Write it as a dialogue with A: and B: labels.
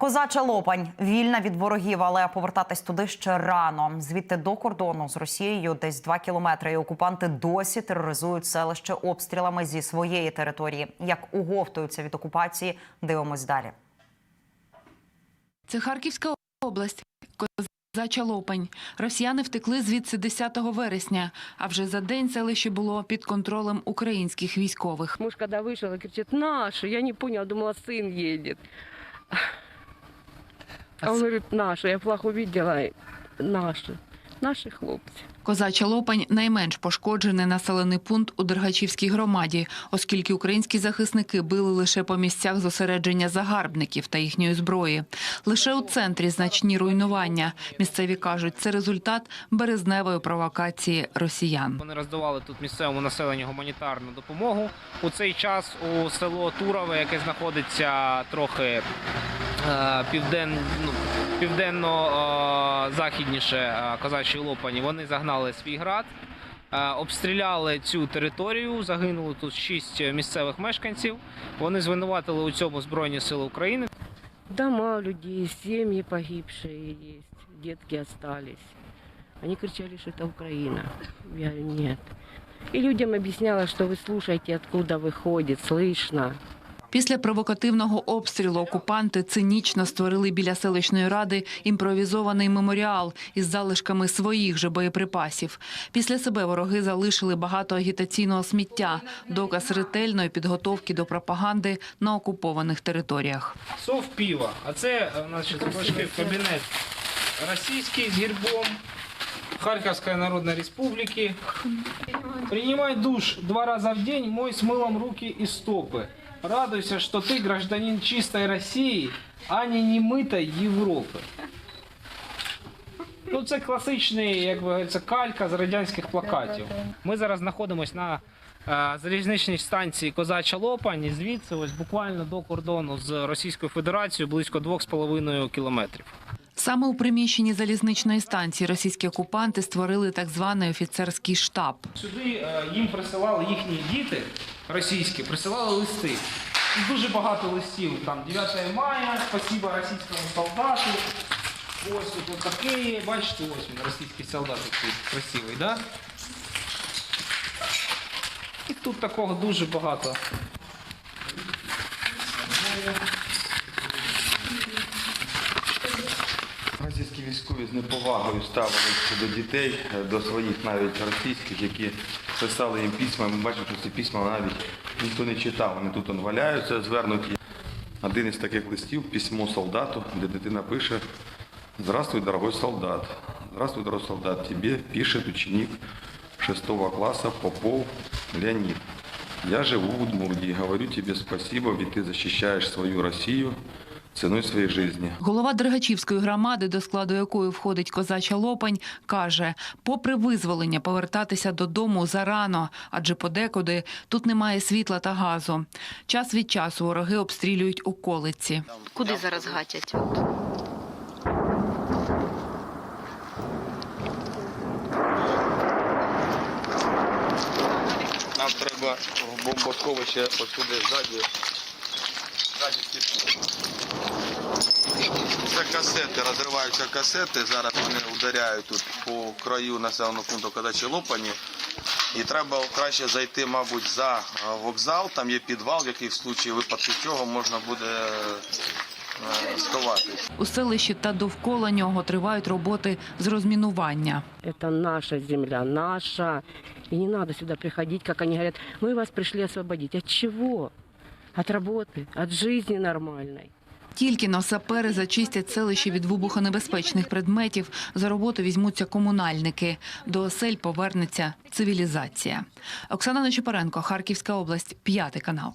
A: Козача Лопань вільна від ворогів, але повертатись туди ще рано. Звідти до кордону з Росією десь два кілометри. І окупанти досі тероризують селище обстрілами зі своєї території. Як уговтуються від окупації, дивимось далі.
B: Це Харківська область. Козача Лопань. Росіяни втекли звідси 10 вересня, а вже за день селище було під контролем українських військових.
C: Муж когда вышел, кричит, наши. Я не поняла, думала, сын едет. А он говорит, наши. Я флаг увидела, наши. Наші хлопці.
B: Козача Лопань найменш пошкоджений населений пункт у Дергачівській громаді, оскільки українські захисники били лише по місцях зосередження загарбників та їхньої зброї. Лише у центрі значні руйнування. Місцеві кажуть, це результат березневої провокації росіян.
D: Вони роздавали тут місцевому населенню гуманітарну допомогу. У цей час у село Турове, яке знаходиться трохи півден, ну, південно-західніше е, Козачої Лопані, вони загнали свій град. е, Обстріляли цю територію, загинуло тут шість місцевих мешканців. Вони звинуватили у цьому Збройні Сили України.
C: Дома у людей, семьи погибшие есть, детки остались. Они кричали, что это Украина. Я говорю, нет. И людям объясняла, что вы слушаете, откуда выходит, слышно.
B: Після провокативного обстрілу окупанти цинічно створили біля селищної ради імпровізований меморіал із залишками своїх же боєприпасів. Після себе вороги залишили багато агітаційного сміття, доказ ретельної підготовки до пропаганди на окупованих територіях.
D: Сов пива. А це е, значить, кабінет російський з гербом Харьковской Народной Республики. Принимай душ два раза в день, мой с мылом руки и стопы. Радуйся, что ты гражданин чистой России, а не немытой Європи. Ну, це класичний, як би калька з радянських плакатів. Ми зараз знаходимося на е, залізничній станції Козача Лопань. І звідси ось буквально до кордону з Російською Федерацією близько 2,5 кілометрів.
B: Саме у приміщенні залізничної станції російські окупанти створили так званий офіцерський штаб.
D: Сюди е, їм присилали їхні діти російські, присилали листи. Дуже багато листів. Там 9 мая, спасибо російському солдату. Ось тут от такі, бачите, ось він, російський солдат такий красивий, да? І тут такого дуже багато.
E: Російські військові з неповагою ставилися до дітей, е, до своїх навіть російських, які писали їм письма. Ми бачимо, що ці письма навіть ніхто не читав. Вони тут он валяються, звернуті. Один із таких листів письмо солдату, де дитина пише Здравствуй, дорогой солдат. Здравствуй, дорогой солдат. Тебе пишет ученик 6 класса Попов Леонид. Я живу в Удмуртии. Говорю тебе спасибо, ведь ты защищаешь свою Россию ценой своей жизни.
B: Голова Дергачівської громади, до складу якої входить козача Лопань, каже: попри визволення, повертатися додому зарано, адже подекуди тут немає світла та газу. Час від часу вороги обстрілюють околиці.
F: Куди зараз гатять?
E: Нам треба бомбосховище посюди. Ззаді Це касети, розриваються касети. Зараз вони ударяють тут по краю населеного пункту Кадачі Лопані. І треба краще зайти, мабуть, за е, вокзал. Там є підвал, який в случаї випадку цього можна буде е, сховатись.
B: У селищі та довкола нього тривають роботи з розмінування.
C: Это наша земля, наша. И не надо сюда приходить, как они говорят, мы вас пришли освободить. От чего? От работы, от жизни нормальной.
B: Тільки но сапери зачистять селище від вибухонебезпечних предметів. За роботу візьмуться комунальники. До осель повернеться цивілізація. Оксана Нечепаренко, Харківська область, п'ятий канал.